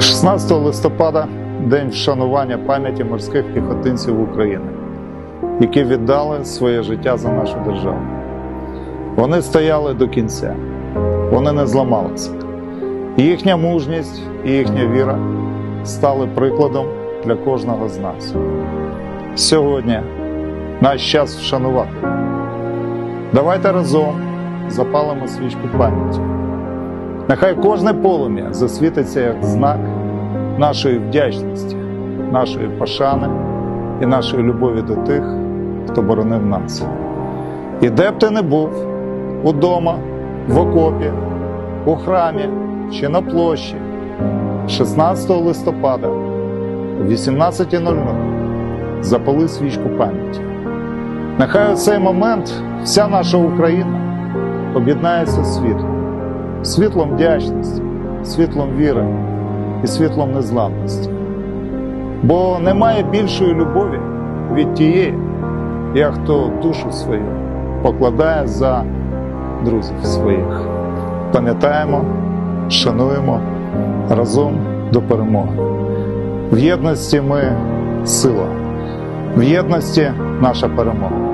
16 листопада день вшанування пам'яті морських піхотинців України, які віддали своє життя за нашу державу. Вони стояли до кінця, вони не зламалися. Їхня мужність і їхня віра стали прикладом для кожного з нас. Сьогодні наш час вшанувати. Давайте разом запалимо свічку пам'яті. Нехай кожне полум'я засвітиться як знак нашої вдячності, нашої пошани і нашої любові до тих, хто боронив нас. І де б ти не був, удома, в окопі, у храмі чи на площі, 16 листопада о 18.00 запали свічку пам'яті. Нехай у цей момент вся наша Україна об'єднається світлом світлом вдячності, світлом віри і світлом незламності. Бо немає більшої любові від тієї, як хто душу свою покладає за друзів своїх. Пам'ятаємо, шануємо разом до перемоги. В єдності ми сила, в єдності наша перемога.